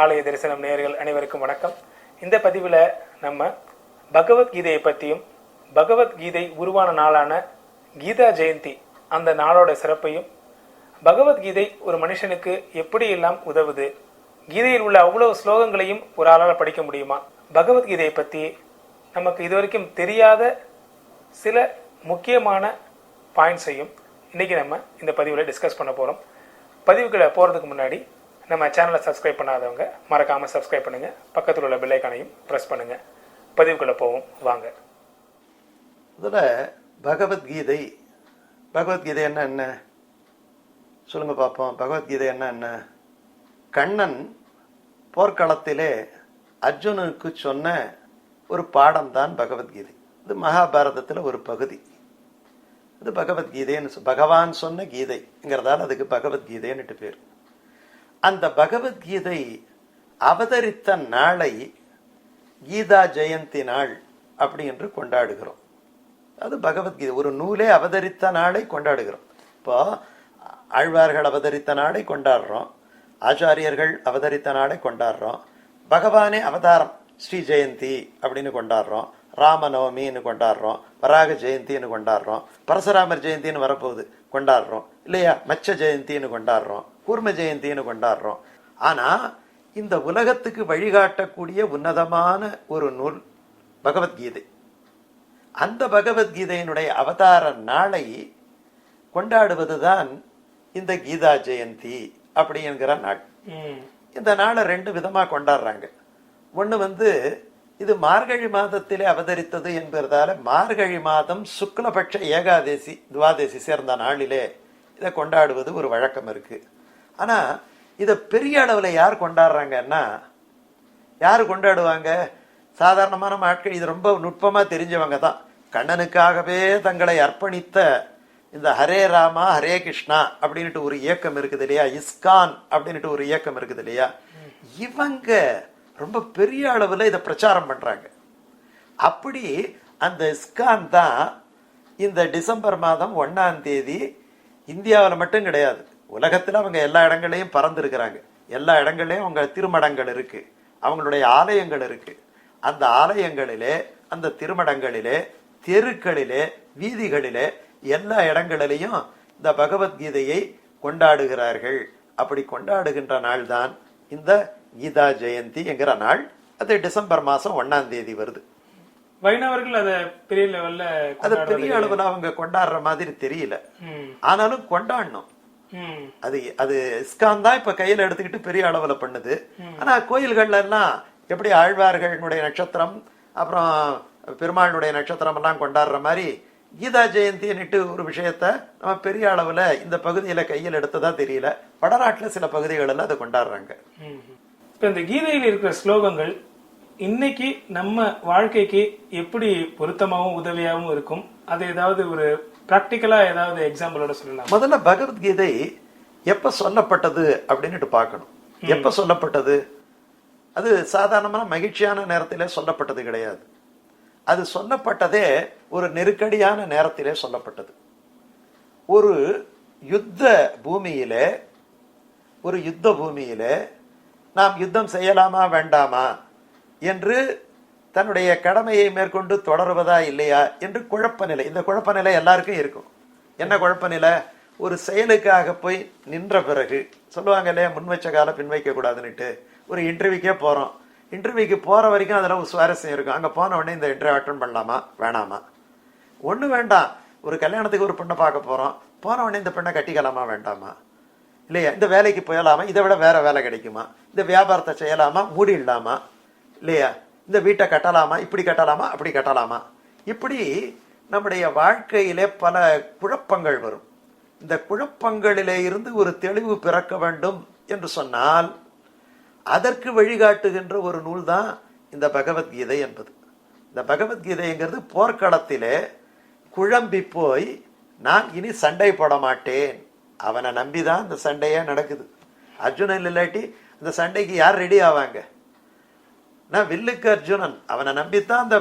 ஆலய தரிசனம் நேயர்கள் அனைவருக்கும் வணக்கம். இந்த பதிவில் நம்ம பகவத்கீதையை பற்றியும் பகவத்கீதை உருவான நாளான கீதா ஜெயந்தி அந்த நாளோட சிறப்பையும் பகவத்கீதை ஒரு மனுஷனுக்கு எப்படி எல்லாம் உதவுது கீதையில் உள்ள அவ்வளவு ஸ்லோகங்களையும் ஒரு ஆளால் படிக்க முடியுமா? பகவத்கீதையை பற்றி நமக்கு இதுவரைக்கும் தெரியாத சில முக்கியமான பாயிண்ட்ஸையும் இன்னைக்கு நம்ம இந்த பதிவில் டிஸ்கஸ் பண்ண போகிறோம் பதிவுகளை போகிறதுக்கு முன்னாடி நம்ம சேனலை சப்ஸ்கிரைப் பண்ணாதவங்க மறக்காமல் சப்ஸ்கிரைப் பண்ணுங்கள் பக்கத்தில் உள்ள பில்லைக்கானையும் ப்ரெஸ் பண்ணுங்கள் பதிவுக்குள்ளே போவோம். வாங்க. முதல்ல பகவத்கீதை. பகவத்கீதை என்ன என்ன? சொல்லுங்கள் பார்ப்போம் பகவத்கீதை என்ன என்ன? கண்ணன் போர்க்களத்திலே அர்ஜுனனுக்கு சொன்ன ஒரு பாடம் தான் பகவத்கீதை. இது மகாபாரதத்தில் ஒரு பகுதி. இது பகவத்கீதைன்னு பகவான் சொன்ன கீதைங்கிறதால அதுக்கு பகவத்கீதைன்னுட்டு பேர். அந்த பகவத்கீதை அவதரித்த நாளை கீதா ஜெயந்தி நாள் அப்படி என்று கொண்டாடுகிறோம். அது பகவத்கீதை. ஒரு நூலே அவதரித்த நாளை கொண்டாடுகிறோம். இப்போ ஆழ்வார்கள் அவதரித்த நாளை கொண்டாடுறோம். ஆச்சாரியர்கள் அவதரித்த நாளை கொண்டாடுறோம். பகவானே அவதாரம் ஸ்ரீ ஜெயந்தி அப்படின்னு கொண்டாடுறோம். ராமநவமின்னு கொண்டாடுறோம். வராக ஜெயந்தின்னு கொண்டாடுறோம். பரசுராமர் ஜெயந்தின்னு வரப்போகுது. கொண்டாடுறோம். இல்லையா? மச்ச ஜெயந்தின்னு கொண்டாடுறோம். கூர்ம ஜெயந்தின்னு கொண்டாடுறோம். ஆனா இந்த உலகத்துக்கு வழிகாட்டக்கூடிய உன்னதமான ஒரு நூல் பகவத்கீதை. அந்த பகவத்கீதையினுடைய அவதார நாளை கொண்டாடுவதுதான் இந்த கீதா ஜெயந்தி அப்படிங்கிற நாள். இந்த நாளை ரெண்டு விதமா கொண்டாடுறாங்க. ஒண்ணு வந்து இது மார்கழி மாதத்திலே அவதரித்தது என்பதால மார்கழி மாதம் சுக்லபட்ச ஏகாதேசி துவாதேசி சேர்ந்த நாளிலே இதை கொண்டாடுவது ஒரு வழக்கம் இருக்கு. ஆனா இதை பெரிய அளவில் யார் கொண்டாடுறாங்கன்னா யார் கொண்டாடுவாங்க? சாதாரணமான ஆட்கள் இது ரொம்ப நுட்பமாக தெரிஞ்சவங்க தான். கண்ணனுக்காகவே தங்களை அர்ப்பணித்த இந்த ஹரே ராமா ஹரே கிருஷ்ணா அப்படின்ட்டு ஒரு இயக்கம் இருக்குது இல்லையா? இஸ்கான் அப்படின்ட்டு ஒரு இயக்கம் இருக்குது இல்லையா? இவங்க ரொம்ப பெரிய அளவில் இதை பிரச்சாரம் பண்ணுறாங்க அப்படி அந்த இஸ்கான் தான் இந்த டிசம்பர் மாதம் ஒன்றாம் தேதி இந்தியாவில் மட்டும் கிடையாது. உலகத்தில் அவங்க எல்லா இடங்களையும் பறந்துருக்கிறாங்க. எல்லா இடங்களையும் அவங்க திருமடங்கள் இருக்குது அவங்களுடைய ஆலயங்கள் இருக்குது அந்த ஆலயங்களிலே அந்த திருமடங்களிலே தெருக்களிலே வீதிகளிலே எல்லா இடங்களிலையும் இந்த பகவத்கீதையை கொண்டாடுகிறார்கள். அப்படி கொண்டாடுகின்ற நாள்தான் இந்த கீதா ஜெயந்தி என்கிற நாள் அது டிசம்பர் மாசம் ஒண்ணாம் தேதி வருது. வைணவர்கள் அதை பெரிய லெவல்ல அது பெரிய அளவுல அவங்க கொண்டாடுற மாதிரி தெரியல. ஆனாலும் கொண்டாடணும். அது அது இஸ்கான் தான் இப்ப கையில எடுத்துக்கிட்டு பெரிய அளவுல பண்ணுது. ஆனா கோயில்கள்ல எல்லாம் எப்படி ஆழ்வார்களுடைய நட்சத்திரம் அப்புறம் பெருமாளுடைய நட்சத்திரம் எல்லாம் கொண்டாடுற மாதிரி கீதா ஜெயந்தின்னுட்டு ஒரு விஷயத்த நம்ம பெரிய அளவுல இந்த பகுதியில கையில் எடுத்ததா தெரியல. வடநாட்டுல சில பகுதிகளில் அதை கொண்டாடுறாங்க. இப்ப இந்த கீதையில் இருக்கிற ஸ்லோகங்கள் இன்னைக்கு நம்ம வாழ்க்கைக்கு எப்படி பொருத்தமாகவும் உதவியாகவும் இருக்கும்? அது ஏதாவது ஒரு பிராக்டிக்கலா ஏதாவது எக்ஸாம்பிளோட சொல்லலாம்? முதல்ல பகவத்கீதை எப்ப சொல்லப்பட்டது அப்படின்னுட்டு பார்க்கணும். எப்ப சொல்லப்பட்டது? அது சாதாரணமான மகிழ்ச்சியான நேரத்திலே சொல்லப்பட்டது கிடையாது. அது சொல்லப்பட்டதே ஒரு நெருக்கடியான நேரத்திலே சொல்லப்பட்டது. ஒரு யுத்த பூமியிலே ஒரு யுத்த பூமியிலே நாம் யுத்தம் செய்யலாமா வேண்டாமா? என்று தன்னுடைய கடமையை மேற்கொண்டு தொடருவதா இல்லையா என்று குழப்ப நிலை இந்த குழப்ப நிலை எல்லாருக்கும் இருக்கும். என்ன குழப்ப நிலை ஒரு செயலுக்காக போய் நின்ற பிறகு சொல்லுவாங்க இல்லையா முன் வச்ச காலம் பின் வைக்க கூடாதுன்னுட்டு. ஒரு இன்டர்வியூக்கே போகிறோம் இன்டர்வியூக்கு போகிற வரைக்கும் அதில் ஒரு சுவாரஸ்யம் இருக்கும். அங்கே போன உடனே இந்த இன்டர்வியூ அட்டன் பண்ணலாமா வேணாமா? ஒன்று வேண்டாம். ஒரு கல்யாணத்துக்கு ஒரு பெண்ணை பார்க்க போகிறோம் போன உடனே இந்த பெண்ணை கட்டிக்கலாமா வேண்டாமா? இல்லையா? இந்த வேலைக்கு போயலாமா? இதை விட வேற வேலை கிடைக்குமா? இந்த வியாபாரத்தை செய்யலாமா? மூடிடலாமா இல்லையா? இந்த வீட்டை கட்டலாமா? இப்படி கட்டலாமா? அப்படி கட்டலாமா? இப்படி நம்முடைய வாழ்க்கையிலே பல குழப்பங்கள் வரும். இந்த குழப்பங்களிலே இருந்து ஒரு தெளிவு பிறக்க வேண்டும் என்று சொன்னால் அதற்கு வழிகாட்டுகின்ற ஒரு நூல் தான் இந்த பகவத்கீதை என்பது. இந்த பகவத்கீதைங்கிறது போர்க்களத்திலே குழம்பி போய் நான் இனி சண்டை போட மாட்டேன். அவனை நம்பி தான் இந்த சண்டையே நடக்குது. அர்ஜுனன் இல்லாட்டி இந்த சண்டைக்கு யார் ரெடி ஆவாங்க? நான் வில்லுக்கு அர்ஜுனன் அவனை நம்பித்தான் அந்த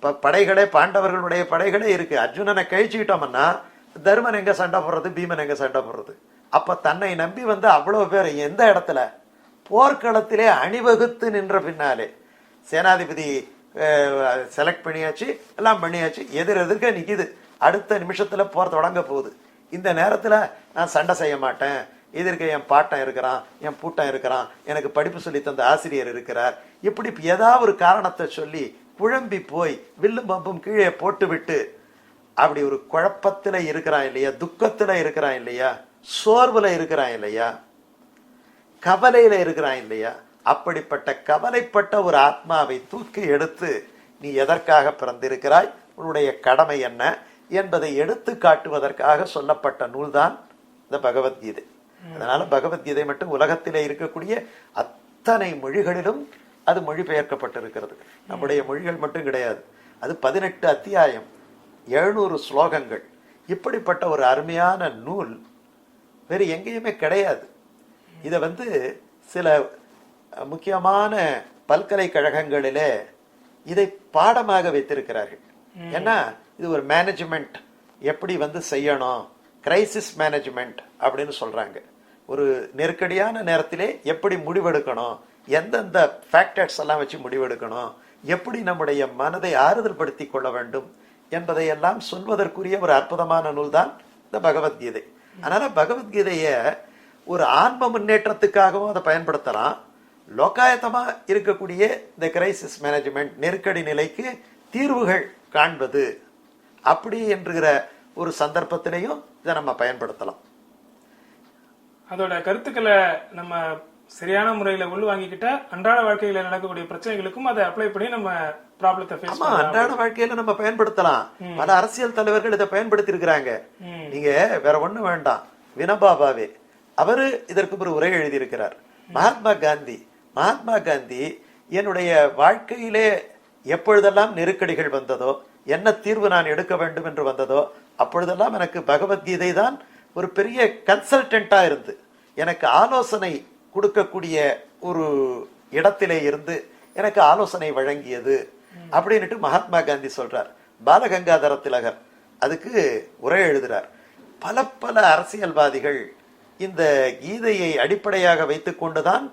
ப- படைகளே பாண்டவர்களுடைய படைகளே இருக்கு. அர்ஜுனனை கழிச்சுக்கிட்டோம்னா தருமன் எங்க சண்டை போடுறது பீமன் எங்க சண்டை போடுறது? அப்ப தன்னை நம்பி வந்து அவ்வளவு பேர் எந்த இடத்துல? போர்க்களத்திலே அணிவகுத்து நின்ற பின்னாலே. சேனாதிபதி செலக்ட் பண்ணியாச்சு எல்லாம் பண்ணியாச்சு. எதிர் எதிர்க்க நிக்குது. அடுத்த நிமிஷத்துல போர் தொடங்க போகுது. இந்த நேரத்தில் நான் சண்டை செய்ய மாட்டேன். எதிர்க்க என் பாட்டன் இருக்கிறான் என் பூட்டன் இருக்கிறான் எனக்கு படிப்பு சொல்லி தந்த ஆசிரியர் இருக்கிறார். இப்படி ஏதாவது ஒரு காரணத்தை சொல்லி குழம்பி போய் வில்லும் பம்பும் கீழே போட்டுவிட்டு அப்படி ஒரு குழப்பத்தில் இருக்கிறான் இல்லையா துக்கத்தில் இருக்கிறான் இல்லையா சோர்வில் இருக்கிறான் இல்லையா கவலையில் இருக்கிறான் இல்லையா அப்படிப்பட்ட கவலைப்பட்ட ஒரு ஆத்மாவை தூக்கி எடுத்து நீ எதற்காக பிறந்திருக்கிறாய்? உன்னுடைய கடமை என்ன? என்பதை எடுத்து காட்டுவதற்காக சொல்லப்பட்ட நூல்தான் இந்த பகவத்கீதை. அதனால பகவத்கீதை மட்டும் உலகத்திலே இருக்கக்கூடிய அத்தனை மொழிகளிலும் அது மொழிபெயர்க்கப்பட்டிருக்கிறது. நம்முடைய மொழிகள் மட்டும் கிடையாது. அது பதினெட்டு அத்தியாயம் எழுநூறு ஸ்லோகங்கள். இப்படிப்பட்ட ஒரு அருமையான நூல் வேறு எங்கேயுமே கிடையாது. இதை வந்து சில முக்கியமான பல்கலைக்கழகங்களிலே இதை பாடமாக வைத்திருக்கிறார்கள். ஏன்னா இது ஒரு மேனேஜ்மெண்ட் எப்படி வந்து செய்யணும்? கிரைசிஸ் மேனேஜ்மெண்ட் அப்படின்னு சொல்கிறாங்க ஒரு நெருக்கடியான நேரத்திலே எப்படி முடிவெடுக்கணும்? எந்தெந்த ஃபேக்டர்ஸ் எல்லாம் வச்சு முடிவெடுக்கணும்? எப்படி நம்முடைய மனதை ஆறுதல் படுத்தி கொள்ள வேண்டும்? என்பதையெல்லாம் சொல்வதற்குரிய ஒரு அற்புதமான நூல் தான் இந்த பகவத்கீதை. அதனால் பகவத்கீதையை ஒரு ஆன்ம முன்னேற்றத்துக்காகவும் அதை பயன்படுத்தலாம். லோக்காயத்தமாக இருக்கக்கூடிய இந்த கிரைசிஸ் மேனேஜ்மெண்ட் நெருக்கடி நிலைக்கு தீர்வுகள் காண்பது அப்படி என்கிற ஒரு சந்தர்ப்பத்திலையும் இதை நம்ம பயன்படுத்தலாம். அதோட கருத்துக்களை நம்ம சரியான முறையில உள்வாங்கிக்கிட்டா அன்றாட வாழ்க்கையில நடக்கக்கூடிய பிரச்சனைகளுக்கும் அதை அப்ளை பண்ணி நம்ம ப்ராப்ளத்தை ஆமா அன்றாட வாழ்க்கையில நம்ம பயன்படுத்தலாம். பல அரசியல் தலைவர்கள் இதை பயன்படுத்தி இருக்கிறாங்க. நீங்க வேற ஒண்ணு வேண்டாம். வினோபாபாவே அவரு இதற்கு ஒரு உரை எழுதியிருக்கிறார். மகாத்மா காந்தி மகாத்மா காந்தி என்னுடைய வாழ்க்கையிலே எப்பொழுதெல்லாம் நெருக்கடிகள் வந்ததோ என்ன தீர்வு நான் எடுக்க வேண்டும் என்று வந்ததோ அப்பொழுதெல்லாம் எனக்கு பகவத்கீதை தான் ஒரு பெரிய கன்சல்டண்ட்டாக இருந்து எனக்கு ஆலோசனை கொடுக்கக்கூடிய ஒரு இடத்திலே இருந்து எனக்கு ஆலோசனை வழங்கியது அப்படின்ட்டு மகாத்மா காந்தி சொல்றார். பாலகங்காதர திலகர் அதுக்கு உரை எழுதுறார். பல பல அரசியல்வாதிகள் இந்த கீதையை அடிப்படையாக வைத்துக் கொண்டுதான்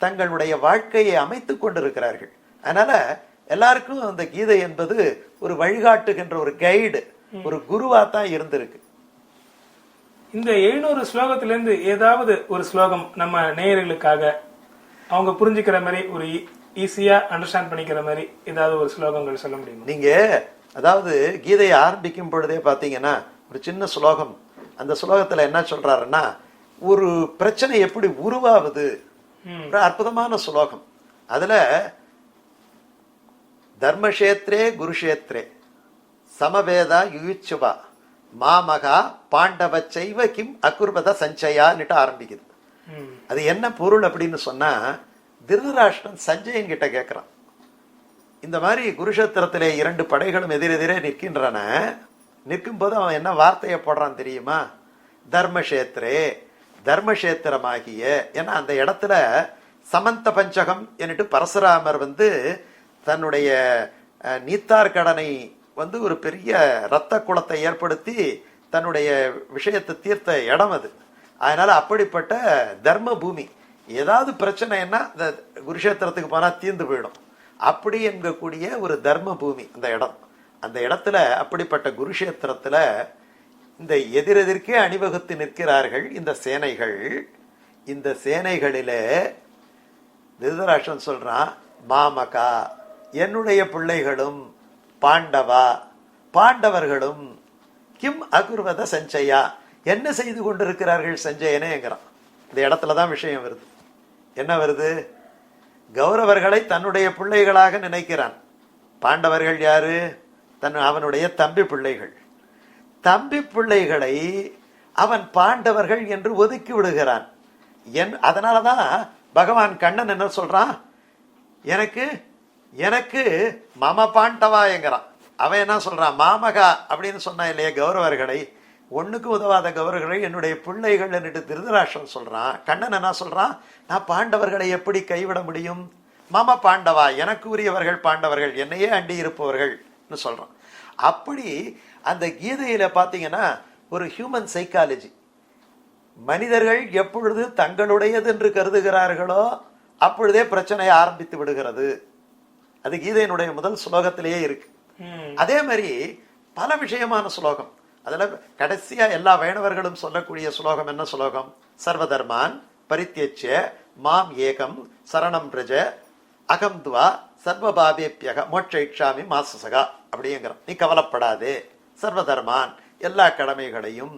தங்களுடைய வாழ்க்கையை அமைத்து கொண்டிருக்கிறார்கள். அதனால எல்லாருக்கும் அந்த கீதை என்பது ஒரு வழிகாட்டுகின்ற ஒரு கைடு ஒரு குருவா தான் இருந்திருக்கு. இந்த எழுநூறு ஸ்லோகத்துல இருந்து ஏதாவது ஒரு ஸ்லோகம் நம்ம நேயர்களுக்காக அவங்க புரிஞ்சுக்கிற மாதிரி ஒரு ஈஸியா அண்டர்ஸ்டாண்ட் பண்ணிக்கிற மாதிரி ஏதாவது ஒரு ஸ்லோகங்கள் சொல்ல முடியுமா? நீங்க அதாவது கீதையை ஆரம்பிக்கும் பொழுதே பாத்தீங்கன்னா ஒரு சின்ன ஸ்லோகம். அந்த ஸ்லோகத்துல என்ன சொல்றாருன்னா ஒரு பிரச்சனை எப்படி உருவாகுது. ஒரு அற்புதமான ஸ்லோகம். அதுல தர்மக்ஷேத்ரே குருஷேத்ரே சமவேதா யுயுச்சுவா. மாமகா பாண்டவ செய்வ கிம் அகுர்வத சஞ்சயான்னுட்டு ஆரம்பிக்குது. அது என்ன பொருள் அப்படின்னு சொன்னா திருதராஷ்டிரன் சஞ்சயன் கிட்ட கேட்கிறான் இந்த மாதிரி குருஷேத்திரத்திலே இரண்டு படைகளும் எதிரெதிரே நிற்கின்றன. நிற்கும்போது அவன் என்ன வார்த்தையை போடுறான் தெரியுமா? தர்மக்ஷேத்ரே தர்மக்ஷேத்திரமாகிய ஏன்னா அந்த இடத்துல சமந்த பஞ்சகம் என்னட்டு பரசுராமர் வந்து தன்னுடைய நீத்தார் கடனை வந்து ஒரு பெரிய இரத்த குளத்தை ஏற்படுத்தி தன்னுடைய விஷயத்தை தீர்த்த இடம் அது. அதனால அப்படிப்பட்ட தர்ம பூமி ஏதாவது பிரச்சனைன்னா இந்த குருஷேத்திரத்துக்கு போனால் தீர்ந்து போயிடும். அப்படி என்கக்கூடிய ஒரு தர்ம பூமி அந்த இடம். அந்த இடத்துல அப்படிப்பட்ட குருஷேத்திரத்தில் இந்த எதிரெதிர்க்கே அணிவகுத்து நிற்கிறார்கள் இந்த சேனைகள். இந்த சேனைகளிலே திருதராஷன் சொல்றான் மாமகா என்னுடைய பிள்ளைகளும் பாண்டவா பாண்டவர்களும் கிம் அகுர்வத சஞ்சயா என்ன செய்து கொண்டிருக்கிறார்கள் சஞ்சயனேங்கிறான் இந்த இடத்துல தான் விஷயம் வருது. என்ன வருது? கௌரவர்களை தன்னுடைய பிள்ளைகளாக நினைக்கிறான். பாண்டவர்கள் யாரு? தன் அவனுடைய தம்பி பிள்ளைகள். தம்பி பிள்ளைகளை அவன் பாண்டவர்கள் என்று ஒதுக்கி விடுகிறான். என் அதனாலதான் பகவான் கண்ணன் என்ன சொல்றான்? எனக்கு எனக்கு மம பாண்டவாயங்கிறான் அவன் என்ன சொல்கிறான் மாமகா அப்படின்னு சொன்னான் இல்லையா கௌரவர்களை? ஒன்றுக்கு உதவாத கௌரவர்களை என்னுடைய பிள்ளைகள் என்று திருதராஷன் சொல்கிறான் கண்ணன் என்ன சொல்கிறான் நான் பாண்டவர்களை எப்படி கைவிட முடியும்? மம பாண்டவா எனக்கு உரியவர்கள் பாண்டவர்கள் என்னையே அண்டி இருப்பவர்கள்னு சொல்கிறான் அப்படி அந்த கீதையில் பார்த்தீங்கன்னா ஒரு ஹியூமன் சைக்காலஜி மனிதர்கள் எப்பொழுது தங்களுடையது என்று கருதுகிறார்களோ அப்பொழுதே பிரச்சனை ஆரம்பித்து விடுகிறது. அது கீதையினுடைய முதல் ஸ்லோகத்திலேயே இருக்கு. அதே மாதிரி பல விஷயமான ஸ்லோகம். அதுல கடைசியா எல்லா வைணவர்களும் சொல்லக்கூடிய ஸ்லோகம் என்ன ஸ்லோகம்? சர்வதர்மான் பரித்தியச்ச மாம் ஏகம் சரணம் பிரஜ அகம் துவா சர்வபாபேப்பியக மோட்ச இக்ஷாமி மாசசகா அப்படிங்கிறான் நீ கவலைப்படாதே. சர்வதர்மான் எல்லா கடமைகளையும்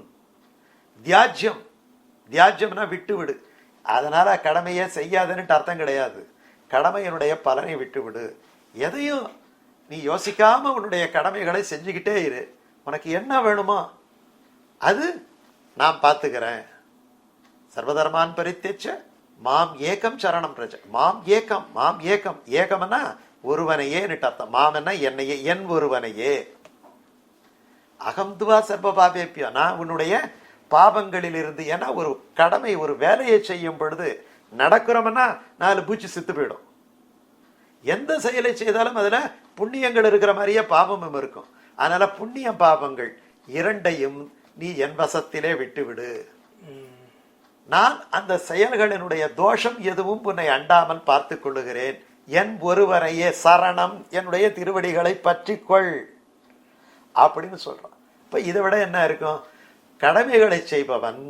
தியாஜ்யம். தியாஜ்யம்னா விட்டு விடு அதனால கடமையை செய்யாதுன்னுட்டு அர்த்தம் கிடையாது. கடமையினுடைய பலனை விட்டு விடு எதையும் நீ யோசிக்காமல் உன்னுடைய கடமைகளை செஞ்சுக்கிட்டே இரு. உனக்கு என்ன வேணுமோ அது நான் பார்த்துக்கிறேன். சர்வதர்மான் பரித்தேச்ச மாம் ஏகம் சரணம் பிரஜ. மாம் ஏகம் மாம் ஏகம். ஏகம்னா ஒருவனையே அர்த்தம். மாம் என்ன என்னையே என் ஒருவனையே. அகம்துவா சர்வ பாபேப்பியோ நான் உன்னுடைய பாபங்களில் இருந்து ஏன்னா ஒரு கடமை ஒரு வேலையை செய்யும் பொழுது நடக்கிறோம்னா நாலு பூச்சி செத்து போயிடும். எந்த செயலை செய்தாலும் அதில் புண்ணியங்கள் இருக்கிற மாதிரியே பாவமும் இருக்கும். அதனால் புண்ணிய பாவங்கள் இரண்டையும் நீ என் வசத்திலே விட்டுவிடு. நான் அந்த செயல்களினுடைய தோஷம் எதுவும் உன்னை அண்டாமல் பார்த்து கொள்ளுகிறேன். என் ஒருவரையே சரணம் என்னுடைய திருவடிகளை பற்றிக்கொள். அப்படின்னு சொல்கிறான் இப்போ இதை விட என்ன இருக்கும்? கடமைகளை செய்பவன்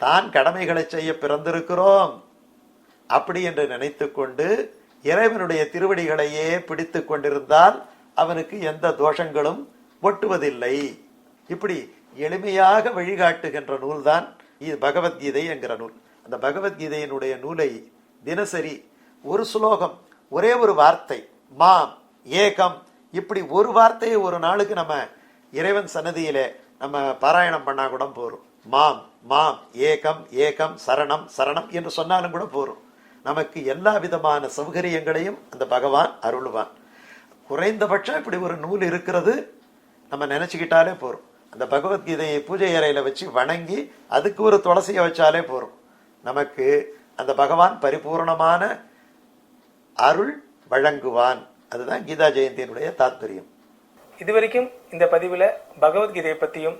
தான் கடமைகளை செய்ய பிறந்திருக்கிறோம். அப்படி என்று நினைத்துக்கொண்டு இறைவனுடைய திருவடிகளையே பிடித்து கொண்டிருந்தால் அவனுக்கு எந்த தோஷங்களும் ஒட்டுவதில்லை. இப்படி எளிமையாக வழிகாட்டுகின்ற நூல்தான் இது பகவத்கீதை என்கிற நூல். அந்த பகவத்கீதையினுடைய நூலை தினசரி ஒரு ஸ்லோகம் ஒரே ஒரு வார்த்தை மாம் ஏகம் இப்படி ஒரு வார்த்தையை ஒரு நாளுக்கு நம்ம இறைவன் சன்னதியிலே நம்ம பாராயணம் பண்ணா கூட போறோம் மாம் மாம் ஏகம் ஏகம் சரணம் சரணம் என்று சொன்னாலும் கூட போறோம் நமக்கு எல்லா விதமான சௌகரியங்களையும் அந்த பகவான் அருள்வான். குறைந்தபட்சம் இப்படி ஒரு நூல் இருக்கிறது நம்ம நினச்சிக்கிட்டாலே போகிறோம் அந்த பகவத்கீதையை பூஜை அறையில் வச்சு வணங்கி அதுக்கு ஒரு துளசியை வச்சாலே போகிறோம் நமக்கு அந்த பகவான் பரிபூர்ணமான அருள் வழங்குவான். அதுதான் கீதா ஜெயந்தியினுடைய தாத்பரியம். இதுவரைக்கும் இந்த பதிவில் பகவத்கீதையை பற்றியும்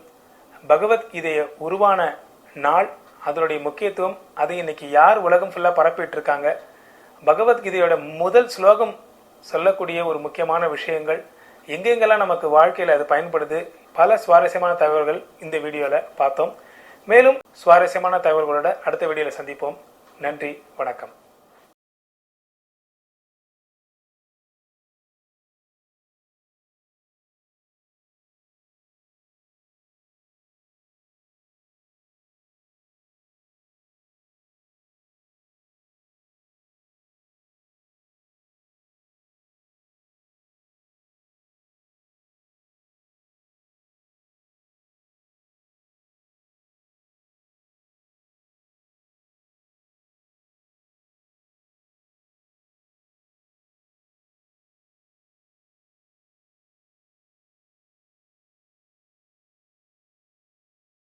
பகவத்கீதையை உருவான நாள் அதனுடைய முக்கியத்துவம் அதை இன்னைக்கு யார் உலகம் ஃபுல்லாக பரப்பிட்டு இருக்காங்க பகவத்கீதையோட முதல் ஸ்லோகம் சொல்லக்கூடிய ஒரு முக்கியமான விஷயங்கள். எங்கெங்கெல்லாம் நமக்கு வாழ்க்கையில் அது பயன்படுது? பல சுவாரஸ்யமான தகவல்கள் இந்த வீடியோவில் பார்த்தோம். மேலும் சுவாரஸ்யமான தகவல்களோட அடுத்த வீடியோவில் சந்திப்போம். நன்றி வணக்கம்.